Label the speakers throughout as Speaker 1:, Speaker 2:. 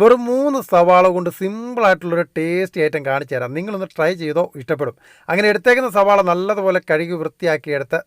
Speaker 1: വെറും മൂന്ന് സവാള കൊണ്ട് സിമ്പിളായിട്ടുള്ളൊരു ടേസ്റ്റി ഐറ്റം കാണിച്ചു തരാം. നിങ്ങളൊന്ന് ട്രൈ ചെയ്തോ ഇഷ്ടപ്പെടും. അങ്ങനെ എടുത്തേക്കുന്ന സവാള നല്ലതുപോലെ കഴുകി വൃത്തിയാക്കി എടുത്ത്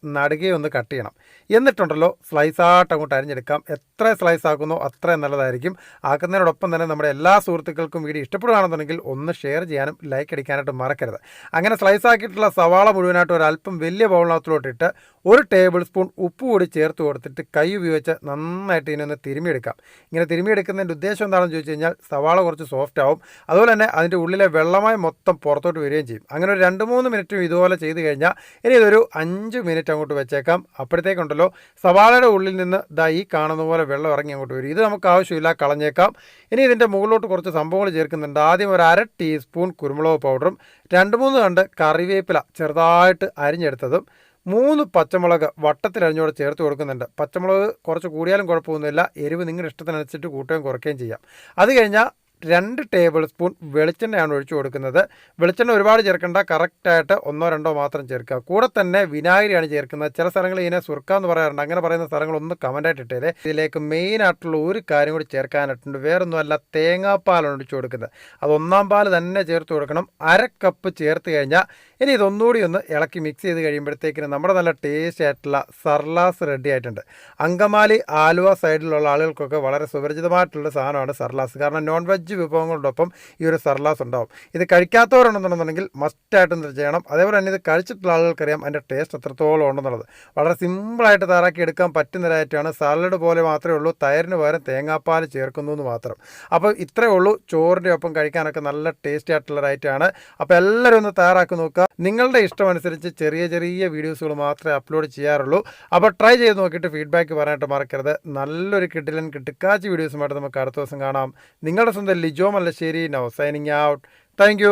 Speaker 1: ഒന്ന് കട്ട് ചെയ്യണം. എന്നിട്ടുണ്ടല്ലോ സ്ലൈസായിട്ട് അങ്ങോട്ട് അരിഞ്ഞെടുക്കാം. എത്ര സ്ലൈസ് ആക്കുന്നോ അത്രയും നല്ലതായിരിക്കും. ആക്കുന്നതിനോടൊപ്പം തന്നെ നമ്മുടെ എല്ലാ സുഹൃത്തുക്കൾക്കും വീഡിയോ ഇഷ്ടപ്പെടുകയാണെന്നുണ്ടെങ്കിൽ ഒന്ന് ഷെയർ ചെയ്യാനും ലൈക്ക് അടിക്കാനായിട്ട് മറക്കരുത്. അങ്ങനെ സ്ലൈസ് ആക്കിയിട്ടുള്ള സവാള മുഴുവനായിട്ട് ഒരല്പം വലിയ ബൗളിനകത്തിലോട്ടിട്ട് ഒരു ടേബിൾ സ്പൂൺ ഉപ്പ് കൂടി ചേർത്ത് കൊടുത്തിട്ട് കൈ ഉപയോഗിച്ച് നന്നായിട്ട് ഇതിനൊന്ന് തിരുമിയെടുക്കാം ഇങ്ങനെ തിരുമിയെടുക്കുന്നതിന്റെ ഉദ്ദേശം എന്താണെന്ന് ചോദിച്ചു കഴിഞ്ഞാൽ സവാള കുറച്ച് സോഫ്റ്റ് ആവും. അതുപോലെ തന്നെ അതിന്റെ ഉള്ളിലെ വെള്ളമായി മൊത്തം പുറത്തോട്ട് വരികയും ചെയ്യും. അങ്ങനെ ഒരു രണ്ട് മൂന്ന് മിനിറ്റും ഇതുപോലെ ചെയ്ത് കഴിഞ്ഞാൽ ഇനി ഇതൊരു അഞ്ച് മിനിറ്റ് അങ്ങോട്ട് വെച്ചേക്കാം. അപ്പോഴത്തേക്കുണ്ടല്ലോ സവാളയുടെ ഉള്ളിൽ നിന്ന് ദാ ഈ കാണുന്ന പോലെ വെള്ളം ഇറങ്ങി അങ്ങോട്ട് വരും. ഇത് നമുക്ക് ആവശ്യമില്ല കളഞ്ഞേക്കാം. ഇനി ഇതിന്റെ മുകളിലോട്ട് കുറച്ച് സംഭവങ്ങൾ ചേർക്കുന്നുണ്ട്. ആദ്യം ഒരു അര ടീസ്പൂൺ കുരുമുളക് പൗഡറും രണ്ട് മൂന്ന് കണ്ട് കറിവേപ്പില ചെറുതായിട്ട് അരിഞ്ഞെടുത്തതും മൂന്ന് പച്ചമുളക് വട്ടത്തിൽ അരിഞ്ഞോടെ ചേർത്ത് കൊടുക്കുന്നുണ്ട്. പച്ചമുളക് കുറച്ച് കൂടിയാലും കുഴപ്പമൊന്നുമില്ല. എരിവ് നിങ്ങളുടെ ഇഷ്ടത്തിനനുസരിച്ച് കൂട്ടുകയും കുറയ്ക്കുകയും ചെയ്യാം. അത് കഴിഞ്ഞാൽ രണ്ട് ടേബിൾ സ്പൂൺ വെളിച്ചെണ്ണയാണ് ഒഴിച്ചു കൊടുക്കുന്നത്. വെളിച്ചെണ്ണ ഒരുപാട് ചേർക്കേണ്ട കറക്റ്റായിട്ട് ഒന്നോ രണ്ടോ മാത്രം ചേർക്കുക. കൂടെ തന്നെ വിനാഗിരിയാണ് ചേർക്കുന്നത്. ചില സ്ഥലങ്ങളിൽ ഇതിനെ സുർക്ക എന്ന് പറയാറുണ്ട്. അങ്ങനെ പറയുന്ന സ്ഥലങ്ങളൊന്ന് കമന്റായിട്ട് ഇട്ടേരെ. ഇതിലേക്ക് മെയിൻ ആയിട്ടുള്ള ഒരു കാര്യം കൂടി ചേർക്കാനായിട്ടുണ്ട്. വേറൊന്നുമല്ല തേങ്ങാപ്പാലാണ് ഒഴിച്ചു കൊടുക്കുന്നത്. അത് ഒന്നാം പാൽ തന്നെ ചേർത്ത് കൊടുക്കണം. അര കപ്പ് ചേർത്ത് കഴിഞ്ഞാൽ ഇനി ഇതൊന്നുകൂടി ഒന്ന് ഇളക്കി മിക്സ് ചെയ്ത് കഴിയുമ്പോഴത്തേക്കിന് നമ്മുടെ നല്ല ടേസ്റ്റ് ആയിട്ടുള്ള സർലാസ് റെഡി ആയിട്ടുണ്ട്. അങ്കമാലി ആലുവ സൈഡിലുള്ള ആളുകൾക്കൊക്കെ വളരെ സുപരിചിതമായിട്ടുള്ള സാധനമാണ് സർലാസ്. കാരണം നോൺ വെജ് വിഭവങ്ങളോടൊപ്പം ഈ ഒരു സർലാസ് ഉണ്ടാവും. ഇത് കഴിക്കാത്തവരുണ്ടെന്നുണ്ടെന്നുണ്ടെങ്കിൽ മസ്റ്റായിട്ടും ഇത് ചെയ്യണം? അതേപോലെ തന്നെ ഇത് കഴിച്ചിട്ടുള്ള ആളുകൾക്കറിയാം അതിന്റെ ടേസ്റ്റ് എത്രത്തോളം ഉണ്ടെന്നുള്ളത്. വളരെ സിമ്പിളായിട്ട് തയ്യാറാക്കി എടുക്കാൻ പറ്റുന്നതായിട്ടാണ് സാലഡ് പോലെ മാത്രമേ ഉള്ളൂ തൈരിന് പകരം തേങ്ങാപ്പാൽ ചേർക്കുന്നു എന്ന് മാത്രം. അപ്പോൾ ഇത്രയേ ഉള്ളൂ. ചോറിന്റെ ഒപ്പം കഴിക്കാനൊക്കെ നല്ല ടേസ്റ്റി ആയിട്ടുള്ള ഒരായിട്ടാണ്. അപ്പോൾ എല്ലാവരും ഒന്ന് തയ്യാറാക്കി നോക്കുക. നിങ്ങളുടെ ഇഷ്ടമനുസരിച്ച് ചെറിയ ചെറിയ വീഡിയോസുകൾ മാത്രമേ അപ്ലോഡ് ചെയ്യാറുള്ളൂ. അപ്പോൾ ട്രൈ ചെയ്ത് നോക്കിയിട്ട് ഫീഡ്ബാക്ക് പറയാനായിട്ട് മറക്കരുത്. നല്ലൊരു കിട്ടിലൻ കിട്ടുക്കാച്ച് വീഡിയോസുമായിട്ട് നമുക്ക് അടുത്ത ദിവസം കാണാം. നിങ്ങളുടെ സ്വന്തം Lijo Mallassery now signing out thank